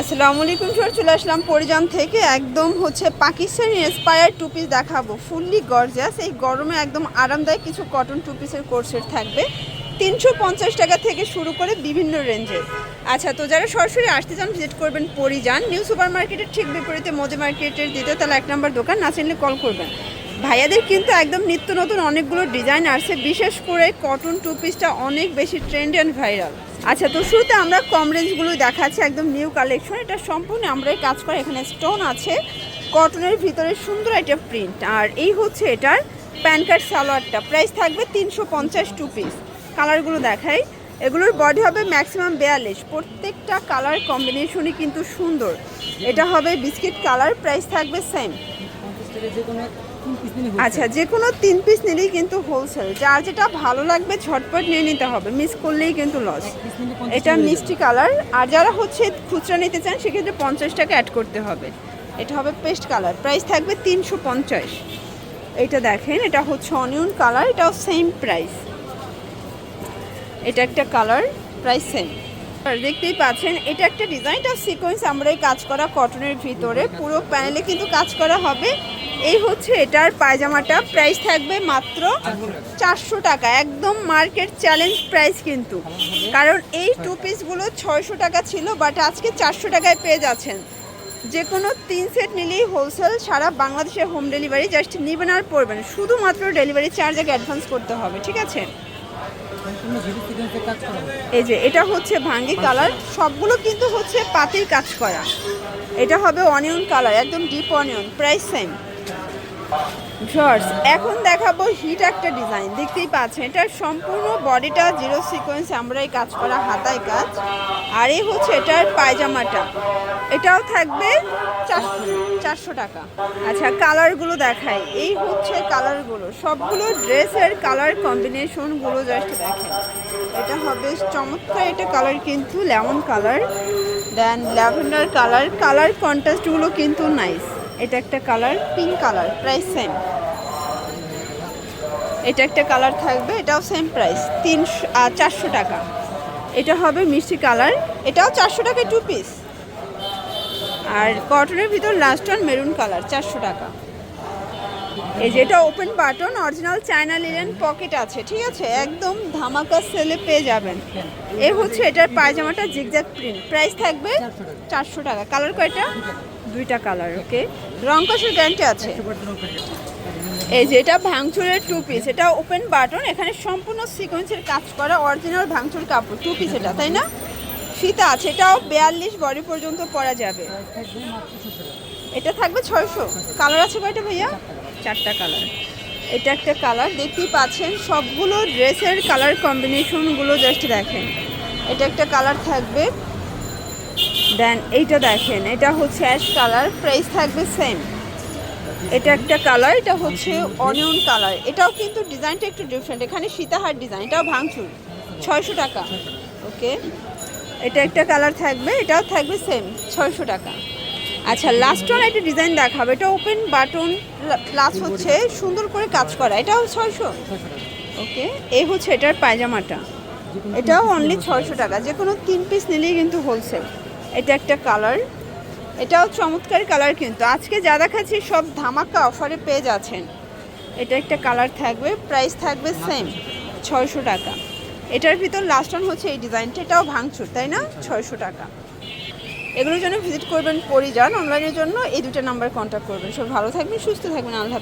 আসসালামু আলাইকুম স্যার চলে আসলাম পরিজান থেকে। একদম হচ্ছে পাকিস্তানি ইন্সপায়ার টু পিস দেখাবো। ফুললি গর্জাস এই গরমে একদম আরামদায়ক কিছু কটন টু পিসের কোর্সের থাকবে। তিনশো পঞ্চাশ টাকা থেকে শুরু করে বিভিন্ন রেঞ্জের আচ্ছা তো যারা সরাসরি আসতে চান ভিজিট করবেন পরিজান নিউ সুপার মার্কেটের ঠিক বিপরীতে মোদি মার্কেটের দ্বিতীয় তালা এক নম্বর দোকান, না চিনলে কল করবেন। ভাইয়াদের কিন্তু একদম নিত্য নতুন অনেকগুলো ডিজাইন আসছে। বিশেষ করে কটন টু পিসটা অনেক বেশি ট্রেন্ড অ্যান্ড ভাইরাল আচ্ছা তো শুরুতে আমরা কম রেঞ্জগুলো দেখাচ্ছি, একদম নিউ কালেকশন এটা সম্পূর্ণ আমরাই কাজ করে, এখানে স্টোন আছে কটনের ভিতরে সুন্দর একটা প্রিন্ট আর এই হচ্ছে এটার প্যান কার্ড সালোয়ারটা। প্রাইস থাকবে তিনশো পঞ্চাশ টু পিস কালারগুলো দেখাই। এগুলোর বডি হবে ম্যাক্সিমাম বিয়াল্লিশ। প্রত্যেকটা কালার কম্বিনেশনই কিন্তু সুন্দর। এটা হবে বিস্কিট কালার প্রাইস থাকবে সেম আচ্ছা যে কোনো তিন পিস নিলেই কিন্তু হোলসেল যার যেটা ভালো লাগবে ঝটপট নিয়ে নিতে হবে। মিস করলেই কিন্তু লস এটা মিষ্টি কালার আর যারা হচ্ছে খুচরা নিতে চান সেক্ষেত্রে পঞ্চাশ টাকা অ্যাড করতে হবে। এটা হবে পেস্ট কালার প্রাইস থাকবে তিনশো পঞ্চাশ। এটা দেখেন এটা হচ্ছে অনিয়ন কালার এটাও সেম প্রাইস এটা একটা কালার প্রাইস সেম দেখতেই পাচ্ছেন, এটা একটা ডিজাইনটা সিকোয়েন্স আমরাই কাজ করা কটনের ভিতরে। পুরো প্যানেলে কিন্তু কাজ করা হবে। এই হচ্ছে এটার পায়জামাটা। প্রাইস থাকবে মাত্র চারশো টাকা। একদম মার্কেট চ্যালেঞ্জ প্রাইস কিন্তু। কারণ এই টু পিসগুলো ছয়শো টাকা ছিল বাট আজকে চারশো টাকায় পেয়ে যাচ্ছেন। যে কোনো তিন সেট নিলেই হোলসেল সারা বাংলাদেশে হোম ডেলিভারি জাস্ট নেবেন আর পড়বেন শুধুমাত্র ডেলিভারি চার্জ আগে অ্যাডভান্স করতে হবে, ঠিক আছে? এই যে, এটা হচ্ছে ভাঙ্গি কালার। সবগুলো কিন্তু হচ্ছে পাতির কাজ করা। এটা হবে অনিয়ন কালার, একদম ডিপ অনিয়ন প্রাইস সেম জর্জ এখন দেখাবো হিট একটা ডিজাইন দেখতেই পাচ্ছেন এটার সম্পূর্ণ বডিটা জিরো সিকোয়েন্স আমরাই কাজ করা, হাতায় কাজ। আর এই হচ্ছে এটার পায়জামাটা। এটাও থাকবে চারশো টাকা। আচ্ছা কালারগুলো দেখাই। এই হচ্ছে কালারগুলো সবগুলো ড্রেসের কালার কম্বিনেশনগুলো জাস্ট দেখেন। এটা হবে চমৎকার এটা কালার কিন্তু lemon colour then lavender colour colour কন্ট্রাস্টগুলো কিন্তু নাইস এটা একটা colour pink colour price same এটা একটা কালার থাকবে, এটাও সেম প্রাইস তিনশো চারশো টাকা। এটা হবে মিষ্টি কালার এটাও চারশো টাকায় টু পিস আর কটনের ভিতর লাস্ট ওয়ান মেরুন কালার চারশো টাকা। এই যেটা open button original China linen pocket আছে, ঠিক আছে? একদম ধামাকা সেলে পেয়ে যাবেন। এ হচ্ছে এটার পায়জামাটা জিগজ্যাগ প্রিন্ট প্রাইস থাকবে চারশো টাকা। কালার কয়টা? দুইটা কালার ওকে রং কষের গ্যারান্টি আছে। এই যে এটা ভাঙচুরের টু পিস এটা ওপেন বাটন এখানে সম্পূর্ণ সিকোয়েন্সের কাজ করা অরিজিনাল ভাঙচুর কাপড় টু পিস এটা, তাই না? ফিতা আছে, এটাও বিয়াল্লিশ বডি পর্যন্ত পরা যাবে। এটা থাকবে ছয়শো। কালার আছে কয়টা ভাইয়া? চারটা কালার। এটা একটা কালার, দেখতেই পাচ্ছেন, সবগুলো ড্রেসের কালার কম্বিনেশনগুলো জাস্ট দেখেন। এটা একটা কালার থাকবে। দেন এইটা দেখেন, এটা হচ্ছে অ্যাশ কালার, প্রাইস থাকবে সেম। এটা একটা কালার, এটা হচ্ছে অনিয়ন কালার। এটাও কিন্তু ডিজাইনটা একটু ডিফারেন্ট এখানে সীতাহার ডিজাইন, এটাও ভাঙচুর, ছয়শো টাকা। ওকে? এটা একটা কালার থাকবে, এটাও থাকবে সেম ছয়শো টাকা। আচ্ছা লাস্ট ওয়ান একটা ডিজাইন দেখাবে, এটা ওপেন বাটন প্লাস হচ্ছে সুন্দর করে কাজ করা, এটাও ছয়শো? ওকে এই হচ্ছে এটার পায়জামাটা। এটাও অনলি ছয়শো টাকা, যে কোনো তিন পিস নিলেই কিন্তু হোলসেল এটা একটা কালার এটাও চমৎকার কালার কিন্তু। আজকে যা দেখাচ্ছি সব ধামাকা অফারে পেয়ে যাচ্ছেন। এটা একটা কালার থাকবে প্রাইস থাকবে সেম ছয়শো টাকা। এটার ভিতর লাস্ট ওয়ান হচ্ছে এই ডিজাইনটা এটাও ভাঙচুর, তাই না? ছয়শো টাকা। এগুলোর জন্য ভিজিট করবেন পরিযান অনলাইনের জন্য এই দুটো নাম্বার কন্ট্যাক্ট করবেন। সব ভালো থাকবেন, সুস্থ থাকবেন, আল্লাহ